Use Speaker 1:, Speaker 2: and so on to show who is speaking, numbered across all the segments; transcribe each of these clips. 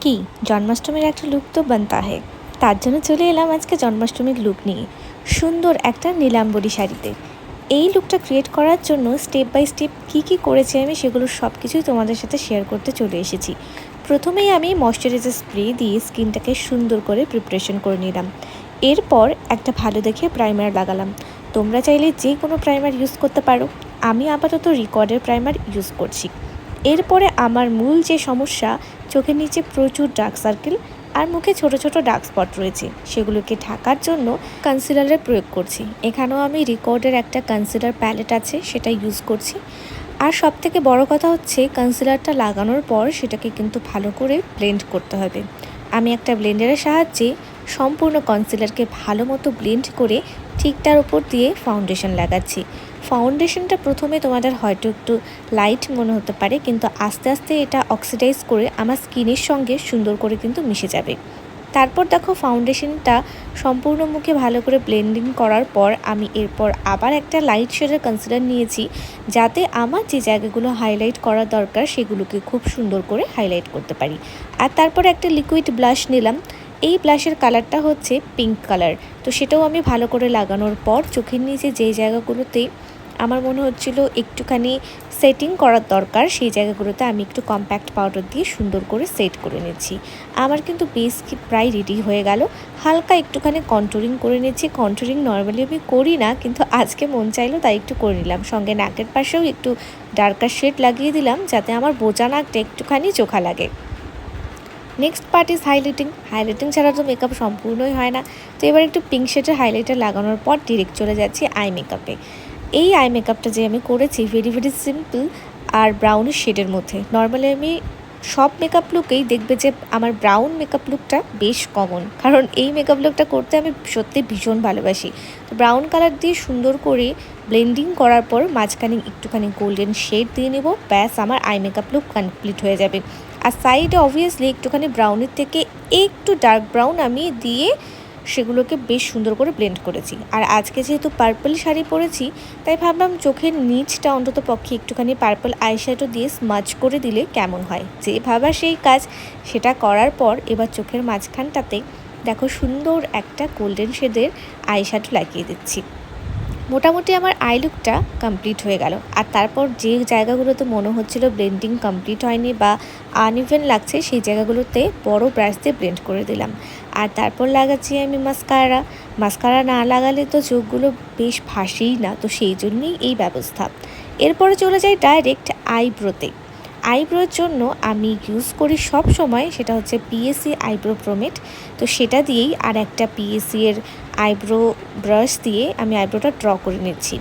Speaker 1: কি? জন্মাষ্টমীর একটা লুক তো বানতা হে। তার জন্য চলে এলাম আজকে জন্মাষ্টমীর লুক নিয়ে। সুন্দর একটা নীলাম্বরী শাড়িতে। এই লুকটা ক্রিয়েট করার জন্য স্টেপ বাই স্টেপ কী কী করেছি আমি সেগুলো সব কিছুই তোমাদের সাথে শেয়ার করতে চলে এসেছি। প্রথমেই আমি ময়শ্চারাইজার স্প্রে দিয়ে স্কিনটাকে সুন্দর করে প্রিপারেশন করে নিলাম। এরপর একটা ভালো দেখে প্রাইমার লাগালাম। তোমরা চাইলে যে কোনো প্রাইমার ইউজ করতে পারো। আমি আপাতত রিকর্ডের প্রাইমার ইউজ করছি। এরপরে আমার মূল যে সমস্যা, চোখের নিচে প্রচুর ডার্ক সার্কেল আর মুখে ছোট ছোট ডার্ক স্পট রয়েছে, সেগুলোকে ঢাকার জন্য কনসিলারের প্রয়োগ করছি। এখানেও আমি রিকর্ডের একটা কনসিলার প্যালেট আছে, সেটা ইউজ করছি। আর সব থেকে বড় কথা হচ্ছে কনসিলারটা লাগানোর পর সেটাকে কিন্তু ভালো করে ব্লেন্ড করতে হবে। আমি একটা ব্লেন্ডারের সাহায্যে সম্পূর্ণ কনসিলারকে ভালো মতো ব্লেন্ড করে ঠিক তার উপর দিয়ে ফাউন্ডেশন লাগাচ্ছি। ফাউন্ডেশনটা প্রথমে তোমাদের হয়তো একটু লাইট মনে হতে পারে, কিন্তু আস্তে আস্তে এটা অক্সিডাইজ করে আমার স্কিনের সঙ্গে সুন্দর করে কিন্তু মিশে যাবে। তারপর দেখো ফাউন্ডেশনটা সম্পূর্ণ মুখে ভালো করে ব্লেন্ডিং করার পর আমি এরপর আবার একটা লাইট শেডের কনসিলার নিয়েছি, যাতে আমার যে জায়গাগুলো হাইলাইট করা দরকার সেগুলোকে খুব সুন্দর করে হাইলাইট করতে পারি। আর তারপর একটা লিকুইড ব্লাশ নিলাম, এই ব্লাশের কালারটা হচ্ছে পিঙ্ক কালার তো সেটাও আমি ভালো করে লাগানোর পর চোখের নিচে যেই জায়গাগুলোতে আমার মনে হচ্ছিল একটুখানি সেটিং করার দরকার, সেই জায়গাগুলোতে আমি একটু কম্প্যাক্ট পাউডার দিয়ে সুন্দর করে সেট করে নিচ্ছি। আমার কিন্তু বেস কি প্রায় রেডি হয়ে গেল। হালকা একটুখানি কন্ট্রোলিং করে নিচ্ছি। কন্ট্রোলিং নর্মালি আমি করি না, কিন্তু আজকে মন চাইলো তাই একটু করে নিলাম। সঙ্গে নাকের পাশেও একটু ডার্কার শেড লাগিয়ে দিলাম, যাতে আমার বোঝা নাকটা একটুখানি চোখা লাগে। Next part is highlighting highlighting ছাড়া তো মেকআপ সম্পূর্ণই হয় না। তো এবার একটু পিঙ্ক শেডের হাইলাইটার লাগানোর পর ডিরেক্ট চলে যাচ্ছি আই মেকআপে এই আই মেকআপটা যে আমি করেছি ভেরি ভেরি সিম্পল আর ব্রাউনের শেডের মধ্যে। নর্মালি আমি সব মেকআপ লুকেই দেখবে যে আমার ব্রাউন মেকআপ লুকটা বেশ কমন কারণ এই মেকআপ লুকটা করতে আমি সত্যি ভীষণ ভালোবাসি। তো ব্রাউন কালার দিয়ে সুন্দর করে ব্লেন্ডিং করার পর মাঝখানে একটুখানি গোল্ডেন শেড দিয়ে নেব। ব্যাস, আমার আই মেকআপ লুক কমপ্লিট হয়ে যাবে। আর সাইডে অবভিয়াসলি একটুখানি ব্রাউনের থেকে একটু ডার্ক ব্রাউন আমি দিয়ে সেগুলোকে বেশ সুন্দর করে ব্লেন্ড করেছি। আর আজকে যেহেতু পার্পল শাড়ি পরেছি, তাই ভাবলাম চোখের নিচটা অন্তত পক্ষে একটুখানি পার্পল আইশ্যাডো দিয়ে স্মাজ করে দিলে কেমন হয়। যে ভাবা সেই কাজ, সেটা করার পর এবার চোখের মাঝখানটাতে দেখো সুন্দর একটা গোল্ডেন শেডের আইশ্যাডো লাগিয়ে দিচ্ছি। মোটামুটি আমার আই লুকটা কমপ্লিট হয়ে গেল। আর তারপর যে জায়গাগুলোতে মনে হচ্ছিল ব্লেন্ডিং কমপ্লিট হয়নি বা আনইভেন লাগছে, সেই জায়গাগুলোতে বড় ব্রাশ দিয়ে ব্লেন্ড করে দিলাম। আর তারপর লাগাচ্ছি আমি মাস্কারা মাস্কারা না লাগালে তো চোখগুলো বেশ ভাসেই না, তো সেই জন্যই এই ব্যবস্থা। এরপরে চলে যাই ডাইরেক্ট আইব্রোতে আইব্রোর জন্য আমি ইউজ করি সব সময় সেটা হচ্ছে পিএসসি আইব্রো প্রোমেট তো সেটা দিয়েই আর একটা পিএসসি এর আইব্রো ব্রাশ দিয়ে আমি আইব্রোটা ড্র করে নিচ্ছি।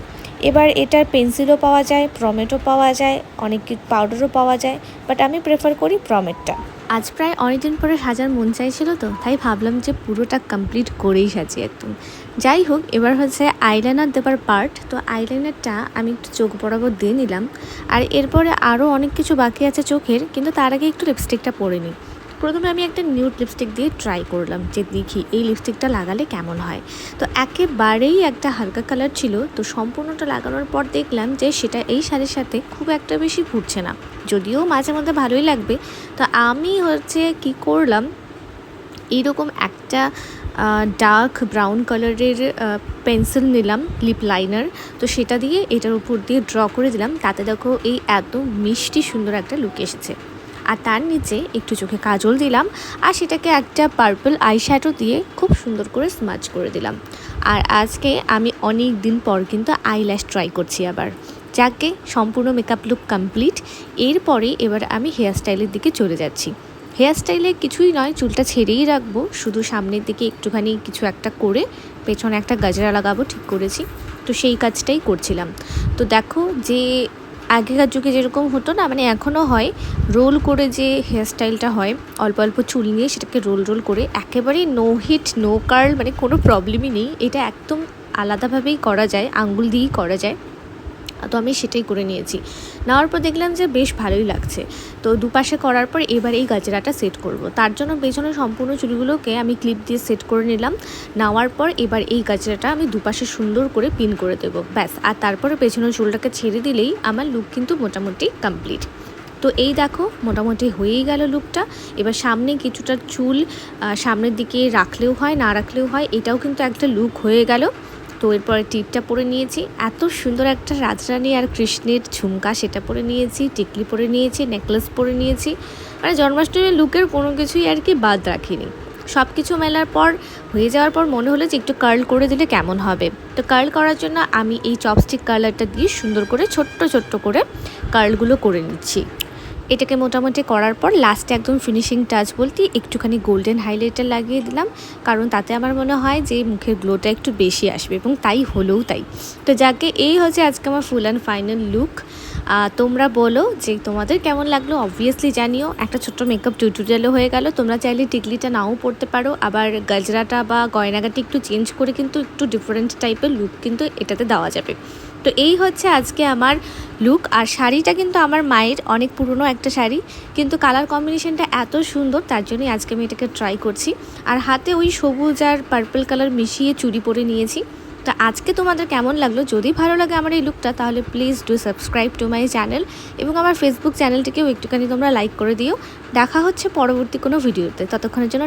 Speaker 1: এবার এটার পেন্সিলও পাওয়া যায়, প্রমেটও পাওয়া যায়, অনেক পাউডারও পাওয়া যায় বাট আমি প্রেফার করি প্রমেটটা। আজ প্রায় অনেকদিন পরে সাজার মন চাইছিল তো, তাই ভাবলাম যে পুরোটা কমপ্লিট করেই সাজি একদম। যাই হোক, এবার হচ্ছে আইলাইনার দেবার পার্ট তো আইলাইনারটা আমি একটু চোখ বরাবর দিয়ে নিলাম। আর এরপরে আরও অনেক কিছু বাকি আছে চোখের, কিন্তু তার আগে একটু লিপস্টিকটা পরে নিই। প্রথমে আমি একটা নিউড লিপস্টিক দিয়ে ট্রাই করলাম যে দেখি এই লিপস্টিকটা লাগালে কেমন হয়। তো একেবারেই একটা হালকা কালার ছিল, তো সম্পূর্ণটা লাগানোর পর দেখলাম যে সেটা এই শাড়ির সাথে খুব একটা বেশি ফুটছে না। যদিও মাঝে মধ্যে ভালোই লাগবে। তো আমি হচ্ছে কি করলাম এইরকম একটা ডার্ক ব্রাউন কালারের পেন্সিল নিলাম লিপ লাইনার তো সেটা দিয়ে এটার উপর দিয়ে ড্র করে দিলাম। তাতে দেখো এই এত মিষ্টি সুন্দর একটা লুক এসেছে। আর তার নিচে একটু চোখে কাজল দিলাম আর সেটাকে একটা পার্পল আইশ্যাডো দিয়ে খুব সুন্দর করে স্মাচ করে দিলাম। আর আজকে আমি অনেক দিন পর কিন্তু আইল্যাশ ট্রাই করছি আবার। যাকে সম্পূর্ণ মেকআপ লুক কমপ্লিট এরপরে এবার আমি হেয়ার স্টাইলের দিকে চলে যাচ্ছি। হেয়ার স্টাইলে কিছুই নয়, চুলটা ছেড়েই রাখব। শুধু সামনের দিকে একটুখানি কিছু একটা করে পেছনে একটা গাজরা লাগাবো, ঠিক করেছি। তো সেই কাজটাই করছিলাম। তো দেখো যে আগেকার যুগে যেরকম হতো না মানে এখনও হয়, রোল করে যে হেয়ার স্টাইলটা হয়, অল্প অল্প চুল নিয়ে সেটাকে রোল রোল করে একেবারেই নো হিট নো কার্ল মানে কোনো প্রবলেমই নেই। এটা একদম আলাদাভাবেই করা যায়, আঙ্গুল দিয়েই করা যায়। তো আমি সেটাই করে নিয়েছি। নেওয়ার পর দেখলাম যে বেশ ভালোই লাগছে। তো দুপাশে করার পর এবার এই গাজরাটা সেট করব। তার জন্য পেছনে সম্পূর্ণ চুলগুলোকে আমি ক্লিপ দিয়ে সেট করে নিলাম। নেওয়ার পর এবার এই গাজরাটা আমি দুপাশে সুন্দর করে পিন করে দেবো। ব্যাস, আর তারপরে পেছনের চুলটাকে ছেড়ে দিলেই আমার লুক কিন্তু মোটামুটি কমপ্লিট। তো এই দেখো, মোটামুটি হয়েই গেল লুকটা। এবার সামনে কিছুটা চুল সামনের দিকে রাখলেও হয়, না রাখলেও হয়, এটাও কিন্তু একটা লুক হয়ে গেল। তো এরপরে টিপটা পরে নিয়েছি। এত সুন্দর একটা রাজরানী আর কৃষ্ণের ঝুমকা, সেটা পরে নিয়েছি, টিকলি পরে নিয়েছি, নেকলেস পরে নিয়েছি। মানে জন্মাষ্টমীর লুকের কোনো কিছুই আর কি বাদ রাখিনি। সব কিছু মেলার পর, হয়ে যাওয়ার পর মনে হলো যে একটু কার্ল করে দিলে কেমন হবে। তো কার্ল করার জন্য আমি এই চপস্টিক কার্লারটা দিয়ে সুন্দর করে ছোট্ট ছোট্ট করে কার্লগুলো করে নিচ্ছি। এটাকে মোটামুটি করার পর লাস্টে একদম ফিনিশিং টাচ বলতে একটুখানি গোল্ডেন হাইলাইটার লাগিয়ে দিলাম। কারণ তাতে আমার মনে হয় যে মুখের গ্লোটা একটু বেশি আসবে এবং তাই হলেও তাই। তো যাকে এই হচ্ছে আজকে আমার ফুল অ্যান্ড ফাইনাল লুক তোমরা বলো যে তোমাদের কেমন লাগল? অবভিয়াসলি জানিও, একটা ছোট্ট মেকআপ টিউটোরিয়ালও হয়ে গেল। তোমরা চাইলে টিকলিটা নাও পড়তে পারো। আবার গাজরাটা বা গয়নাগাটি একটু চেঞ্জ করে কিন্তু একটু ডিফারেন্ট টাইপের লুক কিন্তু এটাতে দেওয়া যাবে। তো এই হচ্ছে আজকে আমার লুক আর শাড়িটা কিন্তু আমার মায়ের অনেক পুরনো একটা শাড়ি। কিন্তু কালার কম্বিনেশনটা এত সুন্দর, তার জন্যই আজকে আমি এটাকে ট্রাই করছি। আর হাতে ওই সবুজ আর পার্পল কালার মিশিয়ে চুড়ি পরে নিয়েছি। তো আজকে তোমাদের কেমন লাগল? যদি ভালো লাগে আমার এই লুকটা তাহলে please do subscribe to my channel এবং আমার ফেসবুক চ্যানেলটিকেও একটুখানি তোমরা লাইক করে দিও। দেখা হচ্ছে পরবর্তী কোনো ভিডিওতে ততক্ষণের জন্য